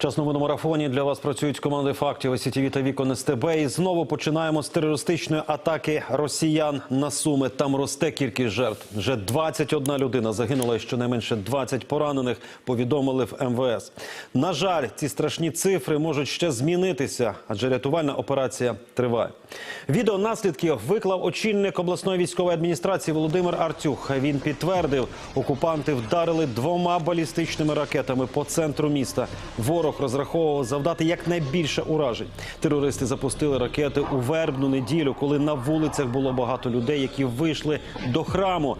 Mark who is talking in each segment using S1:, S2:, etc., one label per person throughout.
S1: Час новин марафоні для вас працюють команди фактів СІТВ та Вікон СТБ. І знову починаємо з терористичної атаки росіян на Суми. Там росте кількість жертв. Вже 21 людина загинула і щонайменше 20 поранених. Повідомили в МВС. На жаль, ці страшні цифри можуть ще змінитися, адже рятувальна операція триває. Відео наслідків виклав очільник обласної військової адміністрації Володимир Артюх. Він підтвердив, окупанти вдарили двома балістичними ракетами по центру міста. Ворог розраховував завдати якнайбільше уражень. Терористи запустили ракети у вербну неділю, коли на вулицях було багато людей, які вийшли до храму.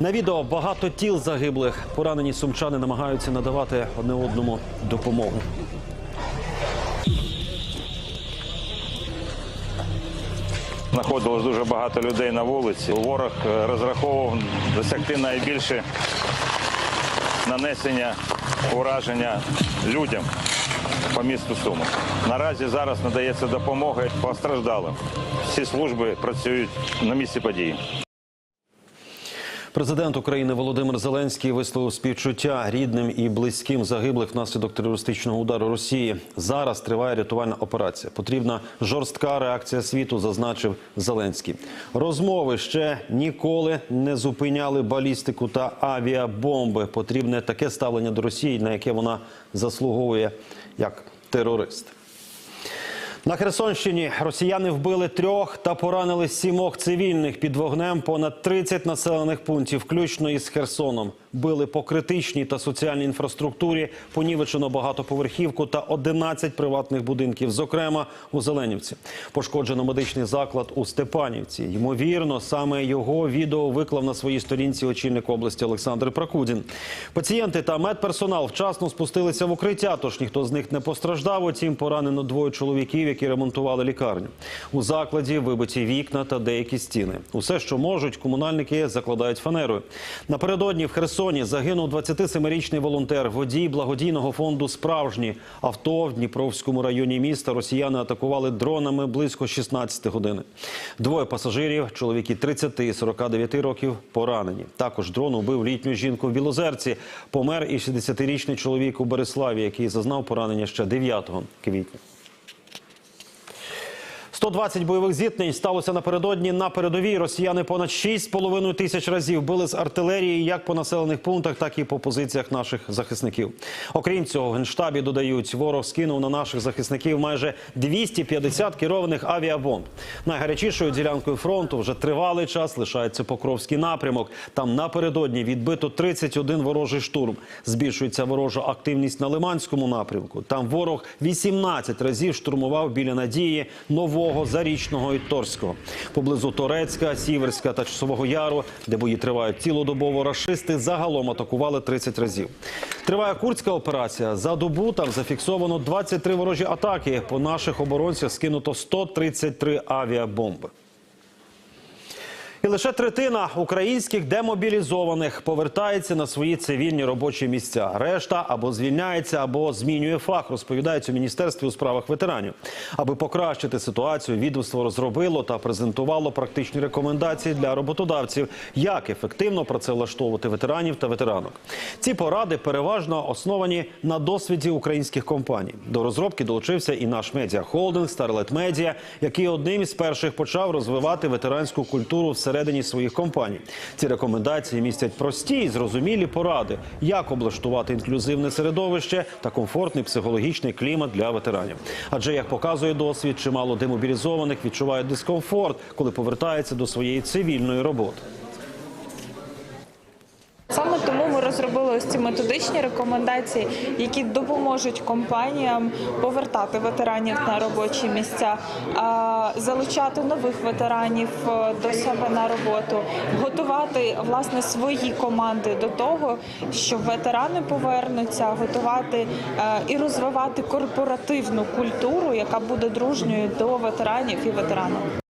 S1: На відео багато тіл загиблих. Поранені сумчани намагаються надавати одне одному допомогу.
S2: Знаходилось дуже багато людей на вулиці. Ворог е, розраховував досягти найбільше нанесення ураження людям по місту Суми. Наразі зараз надається допомога постраждалим. Всі служби працюють на місці події.
S1: Президент України Володимир Зеленський висловив співчуття рідним і близьким загиблих внаслідок терористичного удару Росії. Зараз триває рятувальна операція. Потрібна жорстка реакція світу, зазначив Зеленський. Розмови ще ніколи не зупиняли балістику та авіабомби. Потрібне таке ставлення до Росії, на яке вона заслуговує як терорист. На Херсонщині росіяни вбили трьох та поранили сімох цивільних під вогнем понад 30 населених пунктів, включно із Херсоном. Били по критичній та соціальній інфраструктурі, понівечено багатоповерхівку та 11 приватних будинків, зокрема у Зеленівці. Пошкоджено медичний заклад у Степанівці. Ймовірно, саме його відео виклав на своїй сторінці очільник області Олександр Прокудін. Пацієнти та медперсонал вчасно спустилися в укриття, тож ніхто з них не постраждав. Утім, поранено двоє чоловіків, які ремонтували лікарню. У закладі вибиті вікна та деякі стіни. Усе, що можуть, комунальники закладають фанерою. Напередодні в Херсоні загинув 27-річний волонтер, водій благодійного фонду Справжні авто в Дніпровському районі міста. Росіяни атакували дронами близько 16 години. Двоє пасажирів, чоловіки 30 і 49 років, поранені. Також дрон убив літню жінку в Білозерці. Помер і 60-річний чоловік у Береславі, який зазнав поранення ще 9 квітня. 120 бойових зіткнень сталося напередодні на передовій. Росіяни понад 6,5 тисяч разів били з артилерії як по населених пунктах, так і по позиціях наших захисників. Окрім цього, в генштабі додають, ворог скинув на наших захисників майже 250 керованих авіабомб. Найгарячішою ділянкою фронту вже тривалий час лишається Покровський напрямок. Там напередодні відбито 31 ворожий штурм. Збільшується ворожа активність на Лиманському напрямку. Там ворог 18 разів штурмував біля надії нового. Зарічного і Торського. Поблизу Торецька, Сіверська та Часового Яру, де бої тривають цілодобово, рашисти загалом атакували 30 разів. Триває Курська операція. За добу там зафіксовано 23 ворожі атаки. По наших оборонцях скинуто 133 авіабомби. І лише третина українських демобілізованих повертається на свої цивільні робочі місця. Решта або звільняється, або змінює фах, розповідають у міністерстві у справах ветеранів. Аби покращити ситуацію, відомство розробило та презентувало практичні рекомендації для роботодавців, як ефективно працевлаштовувати ветеранів та ветеранок. Ці поради переважно основані на досвіді українських компаній. До розробки долучився і наш медіахолдинг Starlet Media, який одним із перших почав розвивати ветеранську культуру всередині своїх компаній. Ці рекомендації містять прості і зрозумілі поради, як облаштувати інклюзивне середовище та комфортний психологічний клімат для ветеранів. Адже як показує досвід, чимало демобілізованих відчувають дискомфорт, коли повертаються до своєї цивільної роботи.
S3: Саме тому ми розробили ось ці методичні рекомендації, які допоможуть компаніям повертати ветеранів на робочі місця, залучати нових ветеранів е, до себе на роботу, готувати власне свої команди до того, що ветерани повернуться, готувати е, і розвивати корпоративну культуру, яка буде дружньою до ветеранів і ветеранок.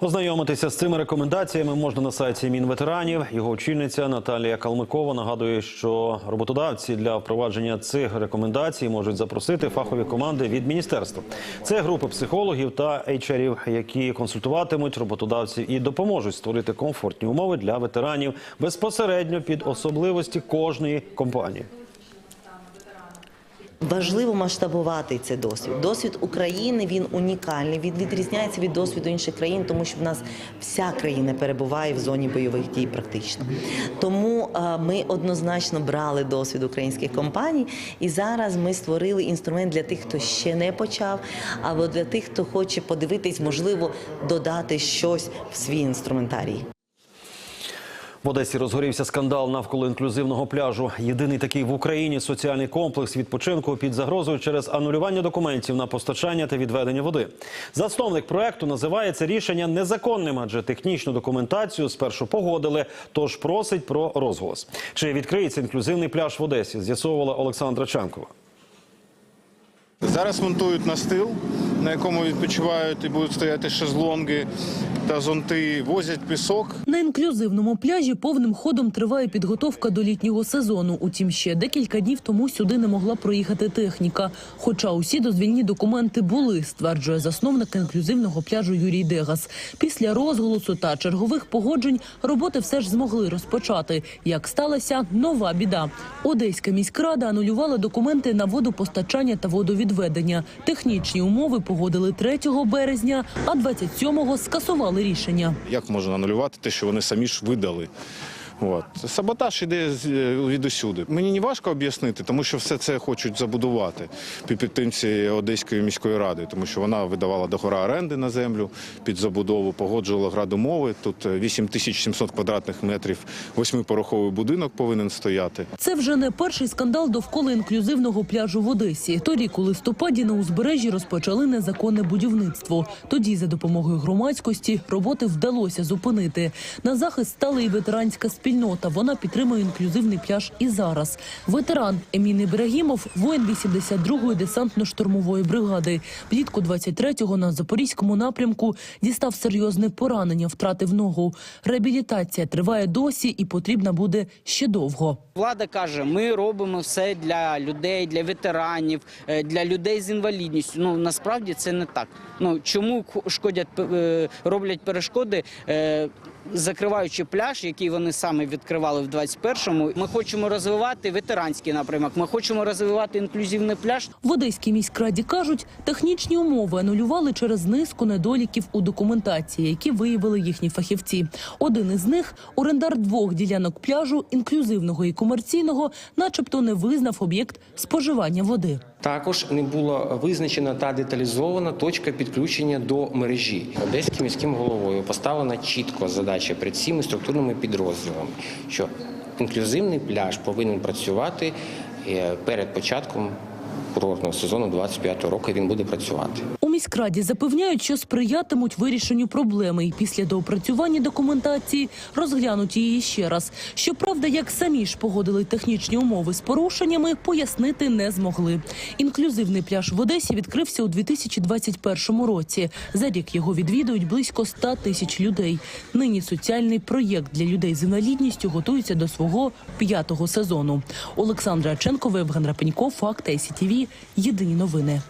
S1: Ознайомитися з цими рекомендаціями можна на сайті Мінветеранів. Його очільниця Наталія Калмикова нагадує, що роботодавці для впровадження цих рекомендацій можуть запросити фахові команди від міністерства. Це групи психологів та HR-ів, які консультуватимуть роботодавців і допоможуть створити комфортні умови для ветеранів безпосередньо під особливості кожної компанії.
S4: Важливо масштабувати цей досвід. Досвід України він унікальний. Він відрізняється від досвіду інших країн, тому що в нас вся країна перебуває в зоні бойових дій практично. Тому е, ми однозначно брали досвід українських компаній, і зараз ми створили інструмент для тих, хто ще не почав, або для тих, хто хоче подивитись, можливо, додати щось в свій інструментарій.
S1: Одесі розгорівся скандал навколо інклюзивного пляжу. Єдиний такий в Україні соціальний комплекс відпочинку під загрозою через анулювання документів на постачання та відведення води. Засновник проекту називає це рішення незаконним, адже технічну документацію спершу погодили, тож просить про розголос. Чи відкриється інклюзивний пляж в Одесі? З'ясовувала Олександра Чанкова.
S5: Зараз монтують настил, на якому відпочивають і будуть стояти шезлонги та зонти, возять пісок.
S6: На інклюзивному пляжі повним ходом триває підготовка до літнього сезону. Утім, ще декілька днів тому сюди не могла проїхати техніка. Хоча усі дозвільні документи були, стверджує засновник інклюзивного пляжу Юрій Дегас. Після розголосу та чергових погоджень роботи все ж змогли розпочати. Як сталася нова біда. Одеська міськрада анулювала документи на водопостачання та водовідведення. Технічні умови погодили 3 березня, а 27-го скасували рішення.
S5: Як можна анулювати те, що вони самі ж видали? От. Саботаж іде е, від усюди. Мені не важко об'яснити, тому що все це хочуть забудувати під підтримці Одеської міської ради, тому що вона видавала договори оренди на землю під забудову, погоджувала градумови. Тут е, 8700 квадратних метрів, восьмипороховий будинок повинен стояти.
S6: Це вже не перший скандал довкола інклюзивного пляжу в Одесі. Торік у листопаді на узбережжі розпочали незаконне будівництво. Тоді, за допомогою громадськості, роботи вдалося зупинити. На захист стала і ветеранська спільнота. Вона підтримує інклюзивний пляж і зараз. Ветеран Емін Ібрагімов, воїн 82-ї десантно-штурмової бригади. Влітку 23-го на запорізькому напрямку дістав серйозне поранення, втратив ногу. Реабілітація триває досі і потрібна буде ще довго.
S7: Влада каже, ми робимо все для людей, для ветеранів, е, для людей з інвалідністю. Ну насправді це не так. Ну чому шкодять е, роблять перешкоди, е, закриваючи пляж, який вони саме відкривали в 21-му. Ми хочемо розвивати ветеранський напрямок. Ми хочемо розвивати інклюзивний пляж.
S6: В Одеській міськраді кажуть, технічні умови анулювали через низку недоліків у документації, які виявили їхні фахівці. Один із них орендар двох ділянок пляжу, інклюзивного і комерційного, начебто не визнав об'єкт споживання води.
S8: Також не була визначена та деталізована точка підключення до мережі. Одеським міським головою поставлена чітко задача перед всіми структурними підрозділами, що інклюзивний пляж повинен працювати е, перед початком курортного сезону 25 року. Він буде працювати.
S6: Міськраді запевняють, що сприятимуть вирішенню проблеми і після доопрацювання документації розглянуть її ще раз. Щоправда, як самі ж погодили технічні умови з порушеннями, пояснити не змогли. Інклюзивний пляж в Одесі відкрився у 2021 році. За рік його відвідують близько 100 тисяч людей. Нині соціальний проєкт для людей з інвалідністю готується до свого п'ятого сезону. Олександра Ченкова, Євген Рапенько, Факт ICTV. Єдині новини.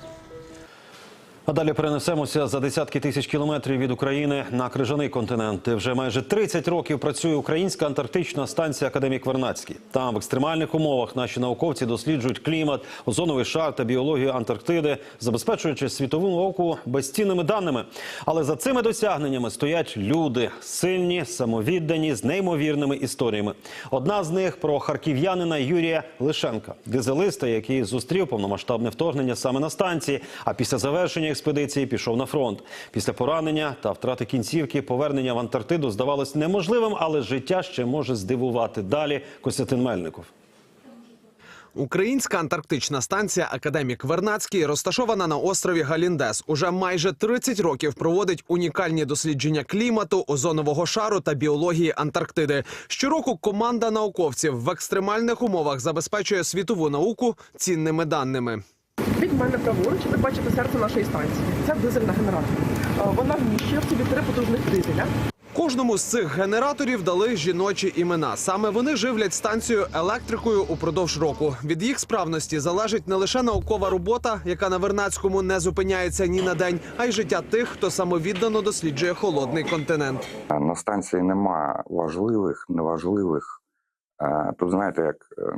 S1: А далі перенесемося за десятки тисяч кілометрів від України на крижаний континент. Вже майже 30 років працює українська антарктична станція Академік Вернадський. Там в екстремальних умовах наші науковці досліджують клімат, озоновий шар та біологію Антарктиди, забезпечуючи світову науку безцінними даними. Але за цими досягненнями стоять люди сильні, самовіддані, з неймовірними історіями. Одна з них про харків'янина Юрія Лишенка, дизелиста, який зустрів повномасштабне вторгнення саме на станції. А після завершення експедиції пішов на фронт. Після поранення та втрати кінцівки повернення в Антарктиду здавалось неможливим, але життя ще може здивувати. Далі Костянтин Мельников.
S9: Українська антарктична станція Академік Вернадський розташована на острові Галіндес. Уже майже 30 років проводить унікальні дослідження клімату, озонового шару та біології Антарктиди. Щороку команда науковців в екстремальних умовах забезпечує світову науку цінними даними.
S10: Від мене праворуч ви бачите серце нашої станції. Це дизельна генератор. Е, Вона вміщує в собі три потужних дизеля.
S9: Кожному з цих генераторів дали жіночі імена. Саме вони живлять станцію електрикою упродовж року. Від їх справності залежить не лише наукова робота, яка на Вернадському не зупиняється ні на день, а й життя тих, хто самовіддано досліджує холодний континент.
S11: На станції нема важливих, неважливих. Е, Тут знаєте, як е,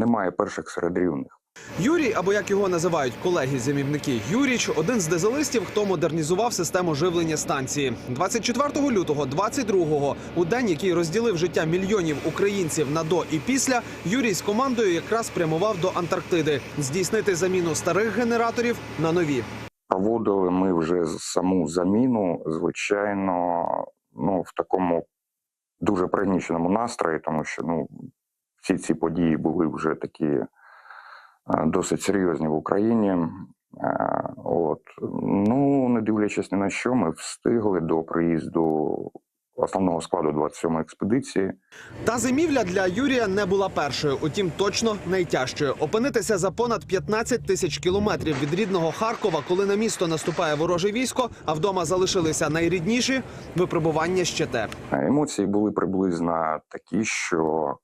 S11: немає перших серед рівних.
S9: Юрій, або як його називають колеги-зимівники, Юріч один з дезелистів, хто модернізував систему живлення станції. 24 лютого, 22-го, у день, який розділив життя мільйонів українців на до і після, Юрій з командою якраз прямував до Антарктиди здійснити заміну старих генераторів на нові.
S11: Проводили ми вже саму заміну, звичайно, ну в такому дуже пригніченому настрої, тому що ну всі ці події були вже такі досить серйозні в Україні. От ну не дивлячись ні на що, ми встигли до приїзду основного складу 27-ї експедиції.
S9: Та зимівля для Юрія не була першою, утім точно найтяжчою. Опинитися за понад 15 тисяч кілометрів від рідного Харкова, коли на місто наступає вороже військо, а вдома залишилися найрідніші випробування ще те.
S11: Емоції були приблизно такі, що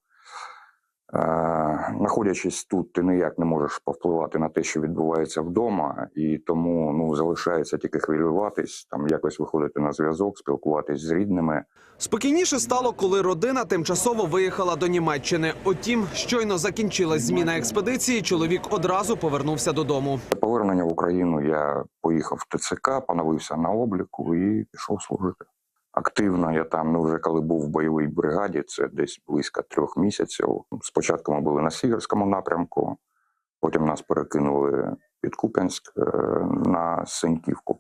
S11: знаходячись тут, ти ніяк не можеш повпливати на те, що відбувається вдома, і тому ну залишається тільки хвилюватись, там якось виходити на зв'язок, спілкуватись з рідними.
S9: Спокійніше стало, коли родина тимчасово виїхала до Німеччини. Утім, щойно закінчилась зміна експедиції. Чоловік одразу повернувся додому.
S11: Повернення в Україну я поїхав в ТЦК, поновився на обліку і пішов служити. Активно я там, ну вже коли був в бойовій бригаді, це десь близько трьох місяців. Спочатку ми були на Сіверському напрямку, потім нас перекинули під Куп'янськ е, на Синьківку.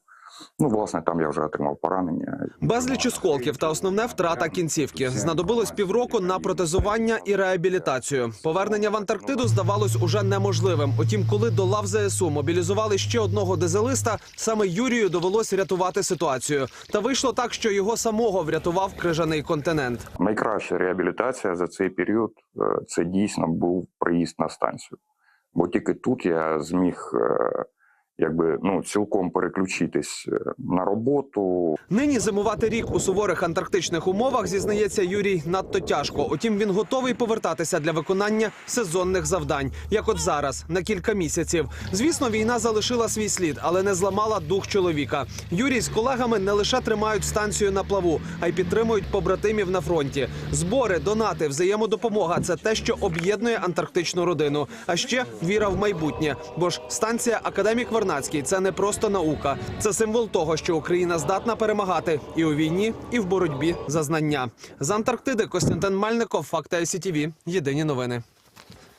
S11: Ну, власне, там я вже отримав поранення.
S9: Безліч осколків та основне втрата кінцівки. Знадобилось півроку на протезування і реабілітацію. Повернення в Антарктиду здавалось уже неможливим. Утім, коли до лав ЗСУ мобілізували ще одного дезелиста, саме Юрію довелось рятувати ситуацію. Та вийшло так, що його самого врятував крижаний континент.
S11: Найкраща реабілітація за цей період е, це дійсно був приїзд на станцію. Бо тільки тут я зміг е, якби ну цілком переключитись е, на роботу.
S9: Нині зимувати рік у суворих антарктичних умовах зізнається Юрій надто тяжко. Утім, він готовий повертатися для виконання сезонних завдань, як от зараз, на кілька місяців. Звісно, війна залишила свій слід, але не зламала дух чоловіка. Юрій з колегами не лише тримають станцію на плаву, а й підтримують побратимів на фронті. Збори, донати, взаємодопомога це те, що об'єднує антарктичну родину. А ще віра в майбутнє. Бо ж станція Академік Вернацький це не просто наука, це символ того, що Україна здатна перемагати і у війні, і в боротьбі за знання. З Антарктиди Костянтин Мальников, Факти ICTV. Єдині новини.